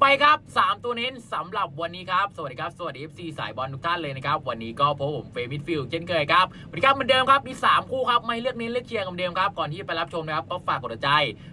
ไปครับ 3 ตัวเน้นสำหรับวันนี้ครับ สวัสดีครับ สวัสดี FC สายบอลทุกท่านเลยนะครับ วันนี้ก็พบผมเฟรมิดฟิลเช่นเคยครับวันนี้ครับเหมือนเดิมครับ มี 3 คู่ครับ ไม่เลือกเน้นเลือกเชียร์กันเดิมครับ ก่อนที่ไปรับชมนะครับ ก็ฝากกดใจ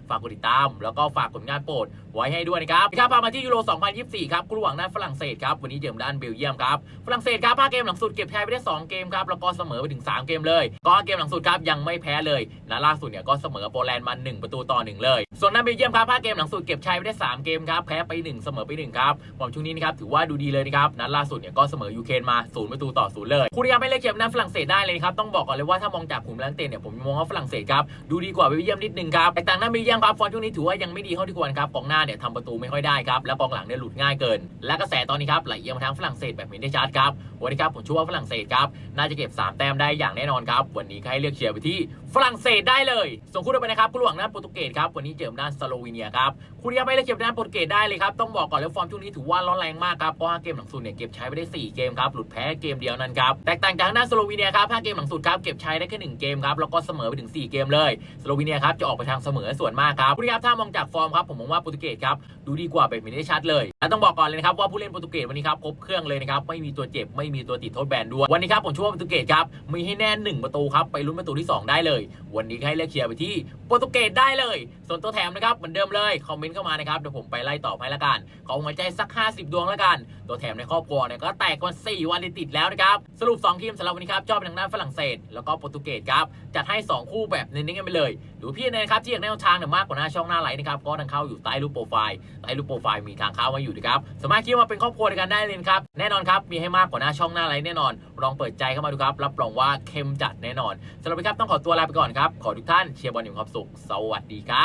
ฝากกดติดตาม แล้วก็ฝากผลงานโปรดไว้ให้ด้วยนะครับครับพามาที่ยูโร 2024 ครับคู่ระหว่างด้านฝรั่งเศสครับ วันนี้เจอด้านเบลเยียมครับ ฝรั่งเศสครับ5เกมหลังสุดเก็บแพ้ไปได้ 2 เกมครับ แล้วก็เสมอไปถึง 3 เกมเลย ก็เกมหลังสุดครับยังไม่แพ้เลยนะล่าสุดเนี่ยก็เสมอโปแลนด์มา1ประตูต่อ1เลย ส่วนด้านเบลเยียมครับ5เกมหลังสุดเก็บชัยไปได้ 3 เกมครับแพ้ไป1 เสมอไป1ครับฟอร์มช่วงนี้นะครับถือว่าดูดีเลยนะครับนัดล่าสุดเนี่ยก็เสมอยูเครนมา0ประตูต่อ0เลยคุณยังไม่เลือกเกมนั้นฝรั่งเศสได้เลยครับต้องบอกก่อนเลยว่าถ้ามองจากขุมแรงเตะเนี่ยผมมองว่าฝรั่งเศสครับดูดีกว่าเบลเยียมนิดนึงครับแต่ต่างด้าเบลเยียมครับฟอร์มช่วงนี้ถือว่ายังไม่ดีเท่าที่ควรครับกองหน้าเนี่ยทำประตูไม่ค่อยได้ครับแล้วกองหลังเนี่ยหลุดง่ายเกิน และกระแสตอนนี้ครับไหลเอียงมาทางฝรั่งเศสแบบเห็นได้ชัดครับวันนี้ครับผมเชื่อว่าฝรั่งเศสครับน่าจะเก็บ 3 แต้มได้อย่างแน่นอนครับวันนี้ให้เลือกเชียร์ไปที่ฝรั่งเศสได้เลยส่งคู่ต่อไปนะครับคู่ระหว่างด้านโปรตุเกสครับวันนี้เจอด้านสโลวีเนียครับคู่นี้ครับให้เลือกเชียร์ไปด้านโปรตุเกสได้เลยครับต้องบอกก่อนเลยฟอร์มช่วงนี้ถือว่าร้อนแรงมากครับเพราะว่าเกมหลังสุดเนี่ยเก็บใช้ไปได้ 4 เกมครับหลุดแพ้เกมเดียวนั้นครับแตกต่างจากทางด้าสโลวีเนียครับ5เกมหลังสุดครับเก็บใช้ได้แค่1เกมครับแล้วก็เสมอไปถึง 4 เกมเลยสโลวีเนียครับจะออกไปทางเสมอส่วนมากครับคู่นี้ครับถ้ามองจากฟอร์มครับผมมองว่าโปรตุเกสครับดูดีกว่าแบบเห็นได้ชัดเลยและต้องบอกก่อนเลยนะครับว่าผู้เล่นโปรตุเกสวันนี้ครับครบเครื่องเลยนะครับไม่มีตัวเจ็บไม่มีตัวติดโทษแบนด้วยวันนี้ครับผมช่ว่าโปรตุเกสครับมีให้แน่หนึ่งประตูครับไปลุ้นประตูที่สองได้เลย วันนี้ให้เลือกเชียร์ไปที่โปรตุเกสได้เลย ส่วนตัวแถมนะครับเหมือนเดิมเลยคอมเมนต์เข้ามานะครับเดี๋ยวผมไปไล่ตอบให้ละกัน ขอหัวใจสัก 50 ดวงละกัน ตัวแถมในครอบครัวเนี่ยก็แตกกัน4วันติดแล้วนะครับ สรุป 2 ทีมสำหรับวันนี้ครับ ชอบเป็นทางด้านฝรั่งเศส แล้วก็โปรตุเกสครับ จัดให้ 2 คู่แบบเน้นๆกันไปเลย ดูพี่นะครับที่อยากได้แนวทางเนี่ยมากกว่าหน้าช่องหน้าไลน์นะครับ ก็ทางเข้าอยู่ใต้รูปโปรไฟล์ ใต้รูปโปรไฟล์มีทางเข้ามาอยู่นะครับ สามารถคิดว่าเป็นครอบครัวด้วยกันได้เลยครับ แน่นอนครับ มีให้มากกว่าหน้าช่องหน้าไลน์แน่นอน ลองเปิดใจเข้ามาดูครับ รับรองว่าเข้มจัดแน่นอนสำหรับวันนี้ครับต้องขอตัวลาไปก่อนครับ ขอทุกท่านเชียร์บอลอย่างความสุข สวัสดีครับ